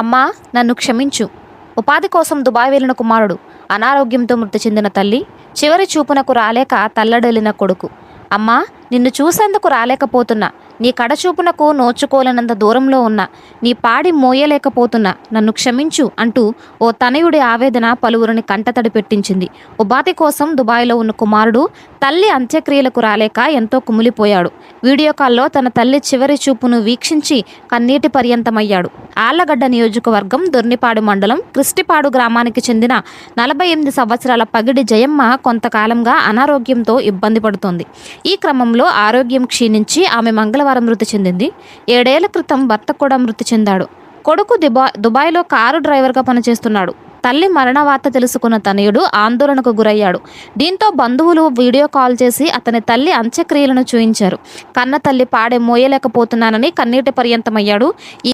అమ్మా నన్ను క్షమించు. ఉపాధి కోసం దుబాయ్ వెళ్ళిన కుమారుడు అనారోగ్యంతో మృతి చెందిన తల్లి చివరి చూపునకు రాలేక తల్లడలిన కొడుకు. అమ్మా నిన్ను చూసేందుకు రాలేకపోతున్నా. నీ కడచూపునకు నోచుకోలేనంత దూరంలో ఉన్న. నీ పాడి మోయలేకపోతున్నా. నన్ను క్షమించు అంటూ ఓ తనయుడి ఆవేదన పలువురిని కంటతడి పెట్టించింది. ఉపాధి కోసం దుబాయ్లో ఉన్న కుమారుడు తల్లి అంత్యక్రియలకు రాలేక ఎంతో కుమిలిపోయాడు. వీడియో కాల్లో తన తల్లి చివరి చూపును వీక్షించి కన్నీటి పర్యంతమయ్యాడు. ఆళ్ళగడ్డ నియోజకవర్గం దొర్నిపాడు మండలం క్రిస్టిపాడు గ్రామానికి చెందిన నలభై ఎనిమిది సంవత్సరాల పగిడి జయమ్మ కొంతకాలంగా అనారోగ్యంతో ఇబ్బంది పడుతోంది. ఈ క్రమంలో ఆరోగ్యం క్షీణించి ఆమె మంగళవారం మృతి చెందింది. ఏడేళ్ళ క్రితం భర్త కూడా మృతి చెందాడు. కొడుకు దుబా దుబాయ్లో కారు డ్రైవర్గా పనిచేస్తున్నాడు. తల్లి మరణ వార్త తెలుసుకున్న తనయుడు ఆందోళనకు గురయ్యాడు. దీంతో బంధువులు వీడియో కాల్ చేసి అతని తల్లి అంత్యక్రియలను చూయించారు. కన్న తల్లి పాడే మోయలేకపోతున్నానని కన్నీటి పర్యంతమయ్యాడు. ఈ